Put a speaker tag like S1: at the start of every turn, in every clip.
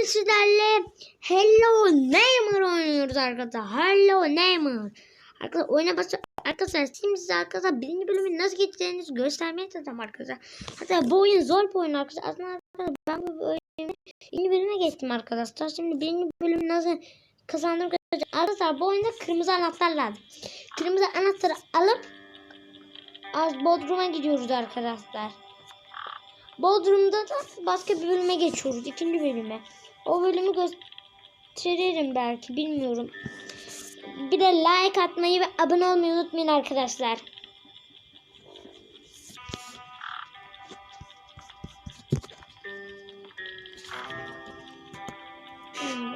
S1: bugün sizlerle Hello Neighbor oynuyoruz arkadaşlar. Hello Neighbor. Arkadaşlar oyuna bas arkadaşlar şimdi size arkadaşlar birinci bölümü nasıl geçeceğinizi göstermeye çalışacağım arkadaşlar. Hatta bu oyun zor bir oyun arkadaşlar. Aslında arkadaşlar ben bu oyunu ikinci bölüme geçtim arkadaşlar. Şimdi birinci bölümü nasıl kazandım. Arkadaşlar bu oyunda kırmızı anahtar lazım. Kırmızı anahtarı alıp az Bodrum'a gidiyoruz arkadaşlar. Bodrum'da da başka bir bölüme geçiyoruz. ikinci bölüme. O bölümü gösteririm belki bilmiyorum. Bir de like atmayı ve abone olmayı unutmayın arkadaşlar. Hmm,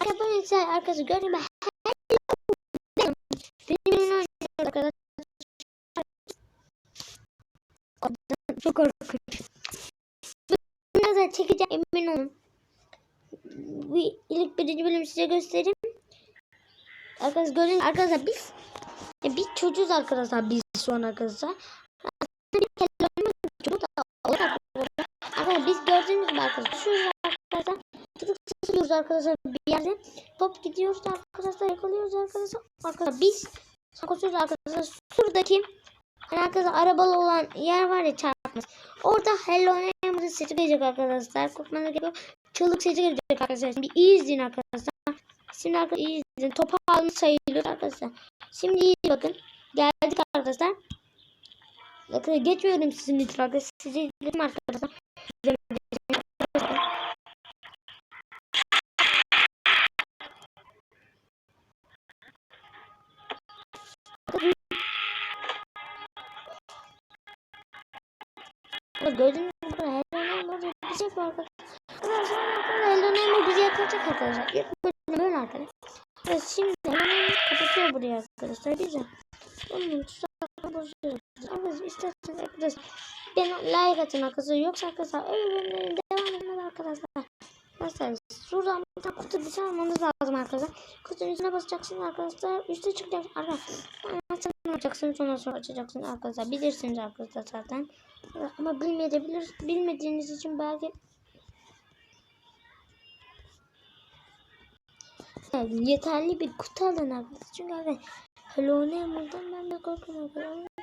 S1: Arkadaşlar arkadaşlar gördün mü? Benim oynuyorum arkadaşlar. Çok korkunç. Biraz daha çekeceğim emin olun. Bu ilk birinci bölümü size göstereyim. Arkadaşlar gördüğünüz arkadaşlar biz biz çocuğuz arkadaşlar biz şu an arkadaşlar. Bir arkadaşlar. Biz gördüğünüz gibi arkadaşlar arkadaşlar sığıyoruz arkadaşlar bir yerde. Top gidiyoruz arkadaşlar yakalıyoruz arkadaşlar. Arkadaşlar biz koşuyoruz arkadaşlar. Şuradaki hani arkadaşlar arabalı olan yer var ya çarpmaz. Orada Hello Neighbor'ın sesi arkadaşlar. Korkmanız gerekiyor. Çığlık sesi arkadaşlar. Şimdi iyi izleyin arkadaşlar. Şimdi arkadaşlar iyi izleyin. Topu almış sayılıyor arkadaşlar. Şimdi iyi bakın. Geldik arkadaşlar. Arkadaşlar geçmiyorum sizin için arkadaşlar. Sizi izledim arkadaşlar. Gördüğünüz gibi burada Neighbor bir şey var arkadaşlar. Arkadaşlar Hello Neighbor bizi yakalayacak arkadaşlar. İlk bölüm böyle arkadaşlar. Evet şimdi Hello Neighbor kapatıyor burayı arkadaşlar. Güzel. Onun tuzaklarını bozuyoruz. Arkadaşlar isterseniz arkadaşlar ben like atın arkadaşlar. Yoksa arkadaşlar öyle bölümlerin devam etmez arkadaşlar. Arkadaşlar şuradan bir tane kutu bir tane almanız lazım arkadaşlar. Kutunun üstüne basacaksınız arkadaşlar. Üste çıkacak arkadaşlar. Anahtarını alacaksınız ondan sonra açacaksınız arkadaşlar. Bilirsiniz arkadaşlar zaten. Ama bilmeyebilir, bilmediğiniz için belki yeterli bir kutu alın arkadaşlar. Çünkü arkadaşlar Hello Neighbor'dan ben de korkuyorum arkadaşlar.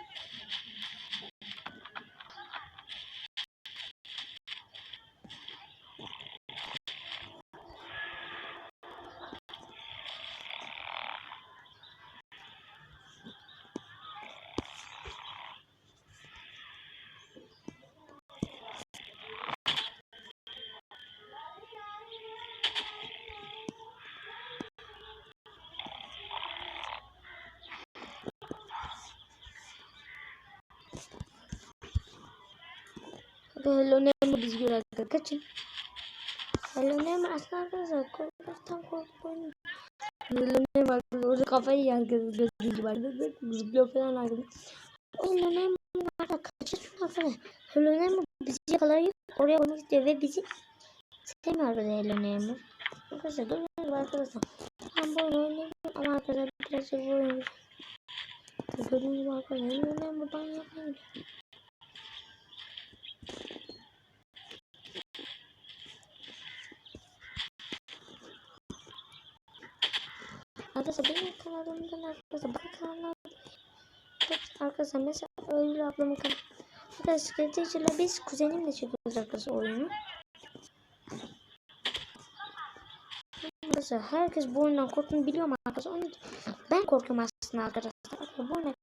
S1: Hello bizi görüyor arkadaşlar. Kaçın. Hello Neighbor aslında arkadaşlar korkmaktan korkmayın. Hello Neighbor arkadaşlar orada kafayı yer arkadaşlar. Gibi arkadaşlar. Zıplıyor falan arkadaşlar. Hello Neighbor arkadaşlar kaçın arkadaşlar. Hello Neighbor bizi yakalayıp oraya koymak istiyor ve bizi sevmiyor arkadaşlar Hello Neighbor. Arkadaşlar gördüğünüz gibi arkadaşlar. Ben bu oyunu oynayayım ama arkadaşlar biraz bu oyunu. Gördüğünüz gibi arkadaşlar Hello Neighbor ben yapmayayım. Arkadaşlar benim kanalımdan arkadaşlar bakın kanallar arkadaşlar mesela Öyle ablamın kanalı Arkadaşlar Skeletor'la biz kuzenimle çekiyoruz arkadaşlar oyunu. Arkadaşlar herkes bu oyundan korktuğunu biliyor mu arkadaşlar? İçin ben korkuyorum aslında arkadaşlar. Bu korkmaz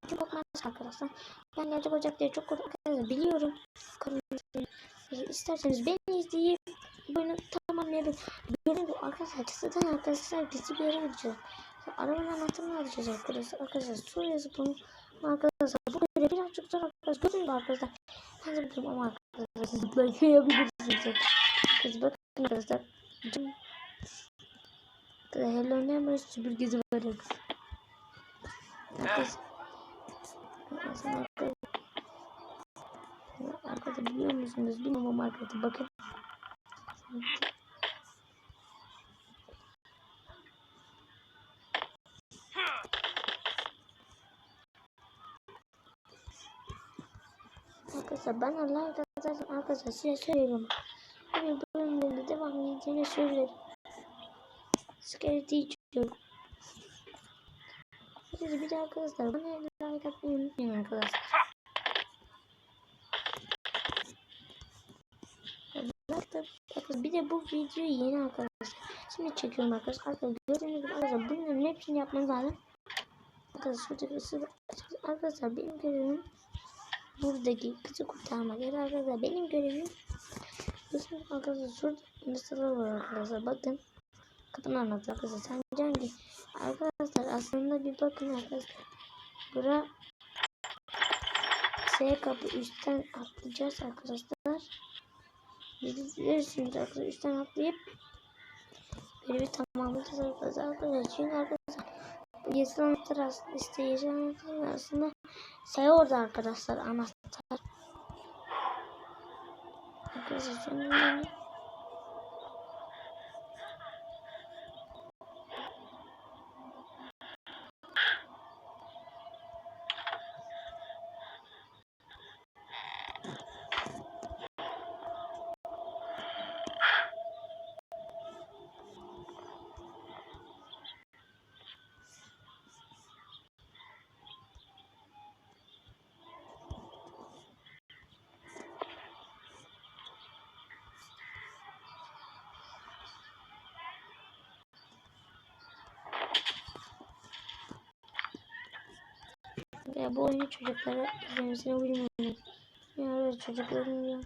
S1: arkadaşlar Ben gerçek olacak diye çok korkuyorum biliyorum İsterseniz beni izleyip bu oyunu tamamlayabilirim Gördüğünüz gibi arkadaşlar çatıdan arkadaşlar bizi bir yere gideceğiz Arabanın anahtarını alacağız arkadaşlar. Arkadaşlar su yazıp bunu arkadaşlar bu görev birazcık zor arkadaşlar. Gördünüz mü arkadaşlar? Ben de biliyorum ama arkadaşlar siz zıplayabilirsiniz. Kız bakın arkadaşlar. Hello Neighbor süpürgesi Arkada bakın. Arkadaşlar ben Allah arkadaşlar arkadaşlar size söylüyorum. Bir bölümde devam edeceğini söylerim. Skeletti içiyorum. Siz bir de arkadaşlar bana like atmayı unutmayın arkadaşlar. Bir de bu video yeni arkadaşlar. Şimdi çekiyorum arkadaşlar. Arkadaşlar gördüğünüz gibi arkadaşlar bunların hepsini yapmanız lazım. Arkadaşlar şurada bir arkadaşlar benim görevim buradaki kızı kurtarmak. Ya da arkadaşlar benim görevim Bizim arkadaşlar şurada mesela var arkadaşlar bakın. Kapını anlat arkadaşlar. Sen hangi? Arkadaşlar aslında bir bakın arkadaşlar. Bura S kapı üstten atlayacağız arkadaşlar. Bilirsiniz arkadaşlar üstten atlayıp bir tamamlayacağız arkadaşlar. Arkadaşlar çünkü arkadaşlar yeşil anahtar aslında işte yeşil anahtar aslında sayı orada arkadaşlar anahtar. Arkadaşlar sonra Ya bu oyunu çocuklara izlemesine uymuyorum. Ya çocukların ya.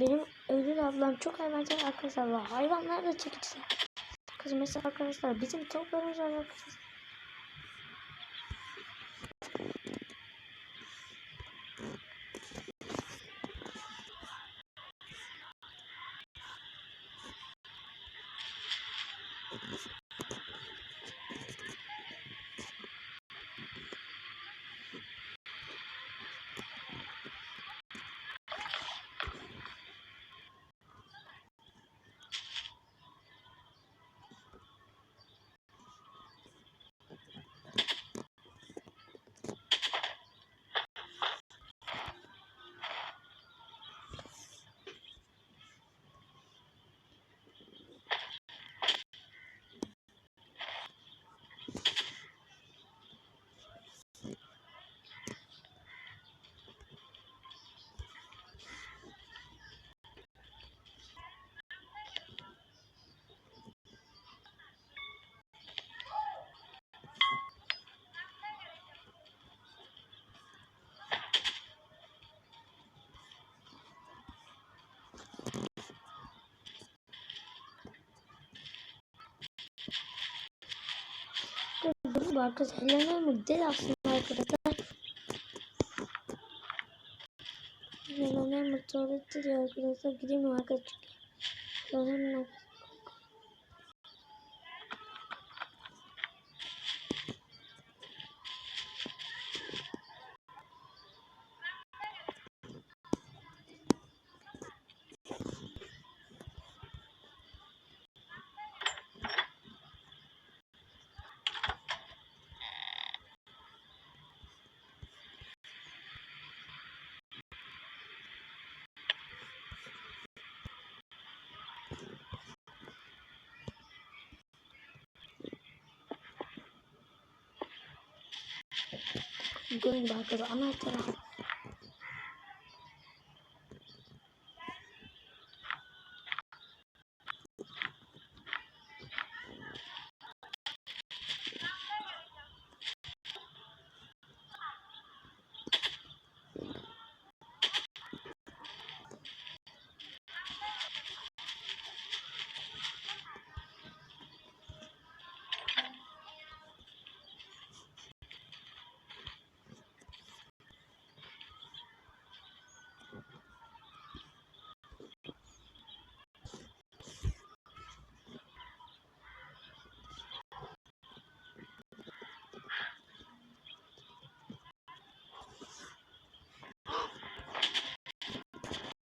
S1: Benim Eylül ablam çok hayvancı arkadaşlar var. Hayvanlar da çekici. Kız mesela arkadaşlar bizim tavuklarımız var arkadaşlar. Bu arkadaşlar Helena model aslında arkadaşlar. Helena model tuvalette diyor arkadaşlar. Gireyim mi arkadaşlar? Helena Gördüğünüz gibi arkadaşlar anahtara.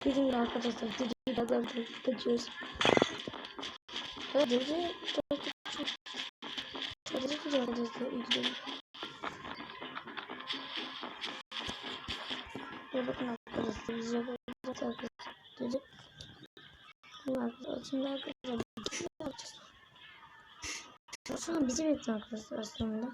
S1: Gibi arkadaşlar de böyle kaçıyoruz. De Çadırı gidiyor arkadaşlar ilgili. Ve bakın arkadaşlar biz yapacağız arkadaşlar. Dedi. Şimdi arkadaşlar bir şey yapacağız. An bizim ekran arkadaşlar aslında.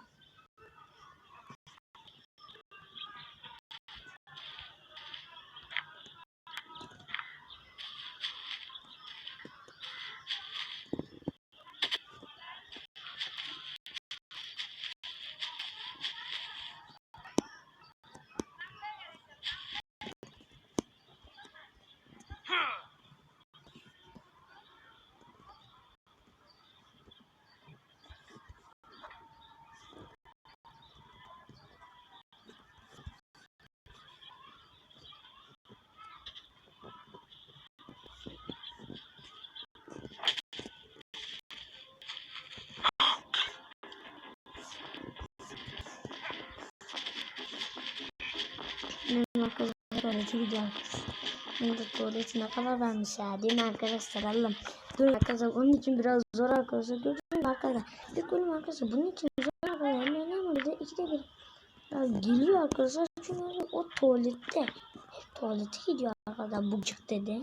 S1: Benim arkadaşlar tuvalete gidiyor arkadaşlar. Benim de tuvaletine kadar vermiş ya değil mi arkadaşlar Allah'ım. Dur arkadaşlar onun için biraz zor arkadaşlar. Gördünüz mü arkadaşlar? Bir bölüm arkadaşlar bunun için zor arkadaşlar. Hemen hemen de ikide bir. Ya geliyor arkadaşlar çünkü o tuvalette. Hep tuvalete gidiyor arkadaşlar bu gıcık dedi.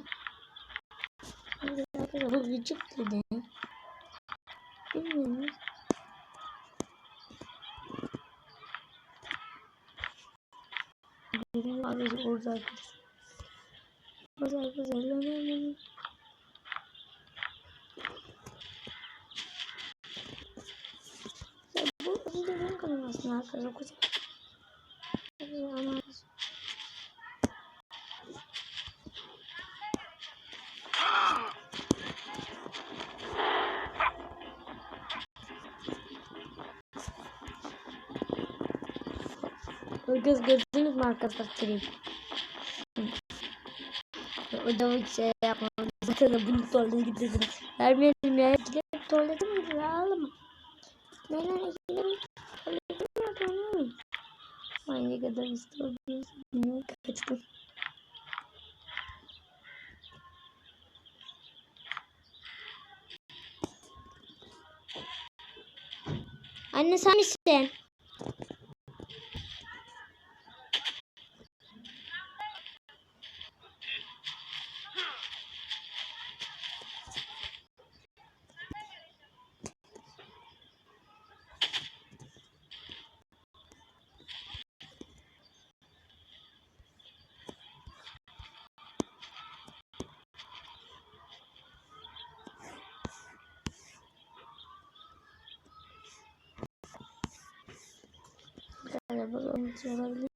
S1: Arkadaşlar bu gıcık dedi. Bilmiyorum. Arkadaşlar orada lan. Ya bu da benim kanalım aslında arkadaşlar. Kuzen. Arkadaşlar ama Kız gördünüz mü arkadaşlar stream? O da bir şey yapmadım. Zaten bunu tuvalete gittim. Vermeyelim ya. Gidip tuvalete mi? Ağlama. Neler gidelim? Tuvalete mi yapalım? Aynı kadar istiyorum. Bilmiyorum kaçtım. Anne sen misin? İçin olabilir.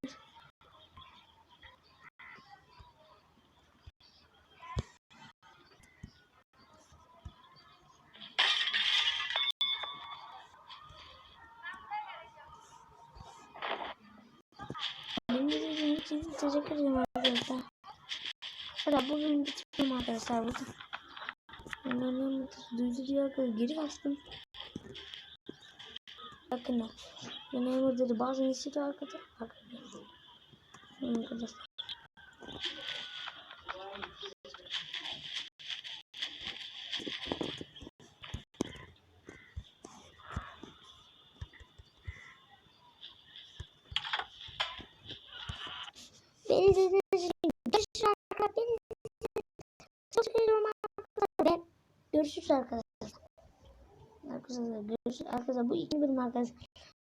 S1: İçin teşekkür ederim arkadaşlar. Hadi bu benim bitirdim arkadaşlar burada. Onların duyduruyor. Geri bastım. Bakın. Yine burada da bazen istiyor arkadaşlar. Arkadaşlar. Arkadaşlar. Beni izlediğiniz için görüşürüz arkadaşlar. Beni seviyorum arkadaşlar. Görüşürüz arkadaşlar. Arkadaşlar görüşürüz. Arkadaşlar bu ikinci bölüm arkadaşlar.